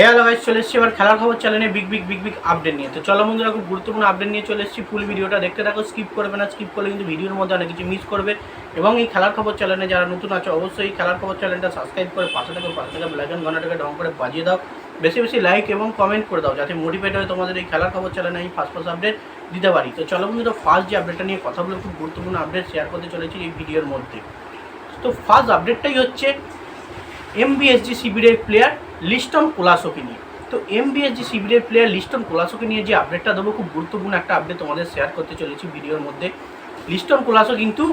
Hello guys চলে এসেছি এবার খেলার খবর চ্যানেলে big big big big update নিয়ে। তো চলো বন্ধুরা, খুব গুরুত্বপূর্ণ আপডেট নিয়ে চলে এসেছি ফুল ভিডিওটা দেখতে থাকো স্কিপ করবে না স্কিপ করলে কিন্তু ভিডিওর মধ্যে অনেক কিছু মিস করবে। এবং এই খেলার খবর চ্যানেলে যারা নতুন আছে, অবশ্যই এই খেলার খবর চ্যানেলটা সাবস্ক্রাইব করে পাশে থেকে পাশে থেকে বেলাইকন ঘন্টাটাকে ডং করে বাজিয়ে দাও। বেশি বেশি লাইক এবং কমেন্ট করে দাও, যাতে মোটিভেট হয়ে তোমাদের এই খেলার খবর চ্যানেলে আমি ফার্স্ট ফার্স্ট আপডেট দিতে পারি। তো চলো বন্ধুরা ফার্স্ট যে আপডেটটা নিয়ে কথা বলে খুব গুরুত্বপূর্ণ আপডেট শেয়ার করতে চলেছি এই ভিডিওর মধ্যে। তো ফার্স্ট আপডেটটাই হচ্ছে এমবিএসজি শিবিরের প্লেয়ার লিস্টন কোলাসোকে নিয়ে। তো এমবিএসজি শিবিরের প্লেয়ার লিস্টন কোলাসোকে নিয়ে যে আপডেটটা দেবো, খুব গুরুত্বপূর্ণ একটা আপডেট তোমাদের শেয়ার করতে চলেছি ভিডিওর মধ্যে। লিস্টন কোলাসো কিন্তু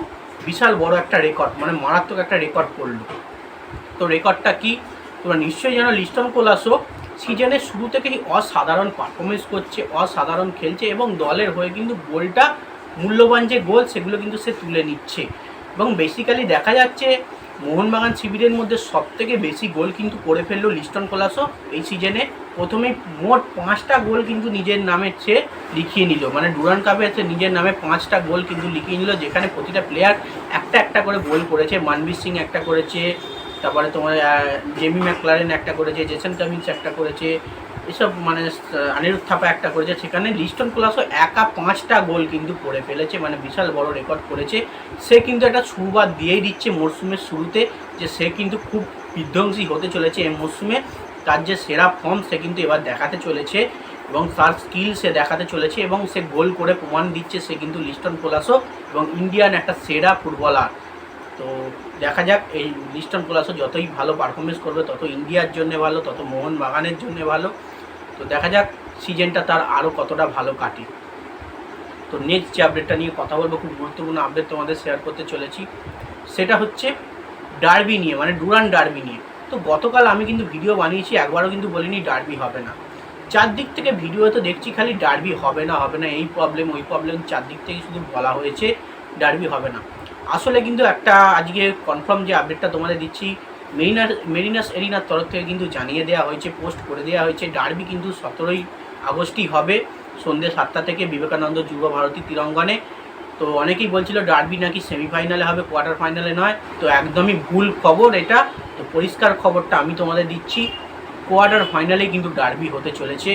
বিশাল বড় একটা রেকর্ড মানে মারাত্মক একটা রেকর্ড করল। তো রেকর্ডটা কি? তোমরা নিশ্চয়ই জানো, লিস্টন কোলাসো সিজনের শুরু থেকেই অসাধারণ পারফরমেন্স করছে, অসাধারণ খেলছে এবং দলের হয়ে কিন্তু গোলটা মূল্যবান যে গোল, সেগুলো কিন্তু সে তুলে নিচ্ছে। এবং বেসিক্যালি দেখা যাচ্ছে মোহনবাগান শিবিরের মধ্যে সব থেকে বেশি গোল কিন্তু করে ফেলল লিস্টন কোলাসো। এই সিজনে প্রথমে মোট পাঁচটা গোল কিন্তু নিজের নামে সে লিখিয়ে নিল। মানে ডুরান কাপে সে নিজের নামে পাঁচটা গোল কিন্তু লিখিয়ে নিল, যেখানে প্রতিটা প্লেয়ার একটা একটা করে গোল করেছে। মানবীর সিং একটা করেছে, তারপরে তোমার জেমি ম্যাকলারেন একটা করেছে জেসন কামিন্স একটা করেছে এসব মানে আহ, অনিরুদ্ধ থাপা একটা করেছে সেখানে। লিস্টন ক্লাসও একা পাঁচটা গোল কিন্তু করে ফেলেছে মানে বিশাল বড় রেকর্ড করেছে। সে কিন্তু একটা সুবাদ দিয়েই দিচ্ছে মরশুমের শুরুতে যে সে কিন্তু খুব বিধ্বংসী হতে চলেছে এই মরশুমে তার যে সেরা ফর্ম সে কিন্তু এবার দেখাতে চলেছে এবং তার স্কিল সে দেখাতে চলেছে এবং সে গোল করে প্রমাণ দিচ্ছে সে কিন্তু লিস্টন কোলাসো এবং ইন্ডিয়ান একটা সেরা ফুটবলার। তো দেখা যাক, এই লিস্টন কোলাসো যতই ভালো পারফরমেন্স করবে, তত ইন্ডিয়ার জন্য ভালো, তত মোহন বাগানের জন্য ভালো। তো দেখা যাক সিজনটা তার আরও কতটা ভালো কাটে। তো নেক্সট যে আপডেটটা নিয়ে কথা বলব, খুব গুরুত্বপূর্ণ আপডেট তোমাদের শেয়ার করতে চলেছি। সেটা হচ্ছে ডার্বি নিয়ে মানে ডুরান ডার্বি নিয়ে। তো গতকাল আমি কিন্তু ভিডিও বানিয়েছি, একবারও কিন্তু বলিনি ডার্বি হবে না। চারদিক থেকে ভিডিও তো দেখছি, খালি ডার্বি হবে না হবে না, এই প্রবলেম ওই প্রবলেম চারদিক থেকে শুধু বলা হয়েছে ডার্বি হবে না। আসলে কিন্তু একটা আজকে কনফার্ম যে আপডেটটা তোমাদের দিচ্ছি মেরিনার মেরিনাস এরিনার তরফ থেকে কিন্তু জানিয়ে দেওয়া হয়েছে পোস্ট করে দেওয়া হয়েছে। ডার্বি কিন্তু সতেরোই আগস্টই হবে, সন্ধ্যে সাতটা থেকে বিবেকানন্দ যুব ভারতী তিরঙ্গনে। তো অনেকেই বলছিল ডার্বি নাকি সেমিফাইনালে হবে কোয়ার্টার ফাইনালে নয়। তো একদমই ভুল খবর এটা। তো পরিষ্কার খবরটা আমি তোমাদের দিচ্ছি কোয়ার্টার ফাইনালে কিন্তু ডার্বি হতে চলেছে,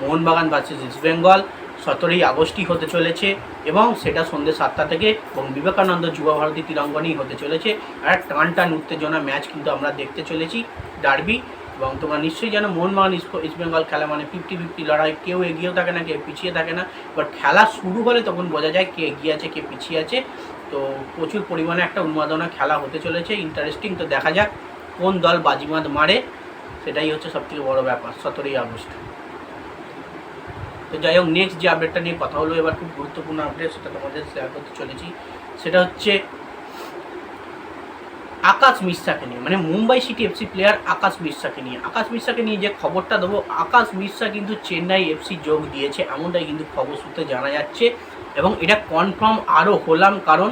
মোহনবাগান ভার্সেস ইস্ট বেঙ্গল সতেরোই আগস্টই হতে চলেছে এবং সেটা সন্ধ্যে সাতটা থেকে এবং বিবেকানন্দ যুব ভারতী তিরঙ্গনেই হতে চলেছে। আর টান টান উত্তেজনা ম্যাচ কিন্তু আমরা দেখতে চলেছি ডার্বি এবং তোমরা নিশ্চয়ই জানো মোহনবাগান ইস্ট বেঙ্গল খেলা মানে ফিফটি ফিফটি লড়াই, কেউ এগিয়েও থাকে না, কেউ পিছিয়ে থাকে না। এবার খেলা শুরু হলে তখন বোঝা যায় কে এগিয়ে আছে, কে পিছিয়ে আছে। তো প্রচুর পরিমাণে একটা উন্মাদনা খেলা হতে চলেছে। ইন্টারেস্টিং তো দেখা যাক কোন দল বাজিমাত মারে, সেটাই হচ্ছে সবথেকে বড় ব্যাপার সতেরোই আগস্ট। তো যাই হোক নেক্সট যে আপডেটটা নিয়ে কথা হলো, এবার খুব গুরুত্বপূর্ণ আপডেট সেটা তোমাদের শেয়ার করতে চলেছি। সেটা হচ্ছে আকাশ মিশ্রাকে নিয়ে মানে Mumbai city FC player Akash মিশ্রাকে নিয়ে। আকাশ মিশ্রাকে নিয়ে যে খবরটা দেবো, আকাশ মিশ্রা কিন্তু চেন্নাই এফসি যোগ দিয়েছে, এমনটাই কিন্তু খবর সূত্রে জানা যাচ্ছে। এবং এটা কনফার্ম আরও হলাম, কারণ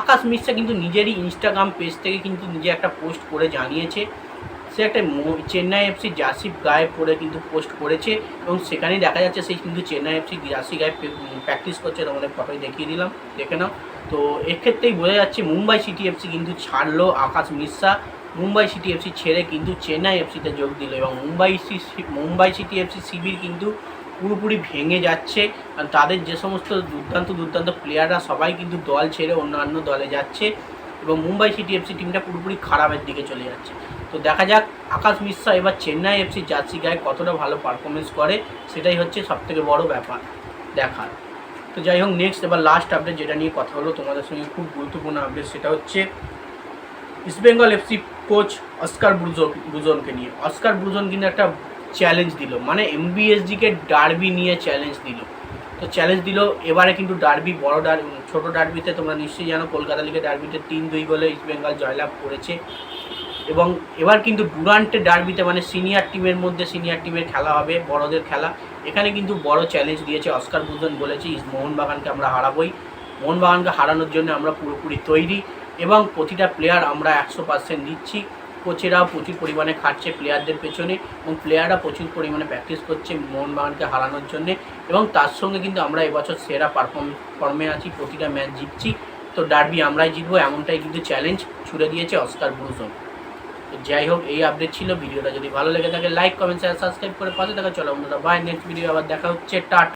আকাশ মিশ্রা কিন্তু নিজেরই ইনস্টাগ্রাম পেজ থেকে কিন্তু নিজে একটা পোস্ট করে জানিয়েছে। সে একটা চেন্নাই এফসি জার্সি গায়ে পরে কিন্তু পোস্ট করেছে এবং সেখানেই দেখা যাচ্ছে সেই কিন্তু চেন্নাই এফসি জার্সি গায়ে প্র্যাকটিস করছে তোমাদের ফটোয় দেখিয়ে দিলাম, দেখে নাও। তো এক্ষেত্রেই বোঝা যাচ্ছে মুম্বাই সিটি এফসি কিন্তু ছাড়লো আকাশ মিশ্রা। মুম্বাই সিটি এফসি ছেড়ে কিন্তু চেন্নাই এফসিতে যোগ দিল এবং Mumbai C- Mumbai city FC শিবির কিন্তু পুরোপুরি ভেঙে যাচ্ছে। আর তাদের যে সমস্ত দুর্দান্ত দুর্দান্ত প্লেয়াররা সবাই কিন্তু দল ছেড়ে অন্যান্য দলে যাচ্ছে এবং মুম্বাই সিটি এফসি টিমটা পুরোপুরি খারাপের দিকে চলে যাচ্ছে। তো দেখা যাক, আকাশ মিশ্রা এবার চেন্নাই এফসি জার্সি গায়ে কতটা ভালো পারফরমেন্স করে, সেটাই হচ্ছে সবথেকে বড় ব্যাপার দেখার। তো যাই হোক নেক্সট এবার লাস্ট আপডেট যেটা নিয়ে কথা হলো তোমাদের সঙ্গে খুব গুরুত্বপূর্ণ আপডেট সেটা হচ্ছে East Bengal FC coach Oscar Bruzon ব্রুজনকে নিয়ে। অস্কার ব্রুজন কিন্তু একটা চ্যালেঞ্জ দিল মানে এমবিএসজিকে ডার্বি নিয়ে চ্যালেঞ্জ দিল। তো চ্যালেঞ্জ দিল, এবারে কিন্তু ডার্বি বড় ডার ছোটো ডার্বিতে তোমরা নিশ্চয়ই জানো, কলকাতা লিগে ডার্বিতে তিন দুই গোলে ইস্টবেঙ্গল জয়লাভ করেছে। এবং এবার কিন্তু ডুরান্টে ডার্বিতে মানে সিনিয়র টিমের মধ্যে সিনিয়র টিমের খেলা হবে, বড়দের খেলা। এখানে কিন্তু বড় চ্যালেঞ্জ দিয়েছে অস্কার বুজন বলেছে মোহনবাগানকে আমরা হারাবই। মোহনবাগানকে হারানোর জন্য আমরা পুরোপুরি তৈরি এবং প্রতিটা প্লেয়ার আমরা একশো পার্সেন্ট দিচ্ছি। কোচেরাও প্রচুর পরিমাণে খাটছে প্লেয়ারদের পেছনে এবং প্লেয়াররা প্রচুর পরিমাণে প্র্যাকটিস করছে মোহনবাগানকে হারানোর জন্যে এবং তার সঙ্গে কিন্তু আমরা এবছর সেরা পারফর্ম ফর্মে আছি, প্রতিটা ম্যাচ জিতছি। তো ডার্বি আমরাই জিতবো, এমনটাই কিন্তু চ্যালেঞ্জ ছুড়ে দিয়েছে অস্কার ব্রুজন যাই হোক, এই আপডেট ছিল। ভিডিওটা যদি ভালো লেগে থাকে লাইক কমেন্ট শেয়ার সাবস্ক্রাইব করে পাশে থাকা। চলো বন্ধুরা বাই নেক্সট ভিডিও আবার দেখা হচ্ছে। টাটা।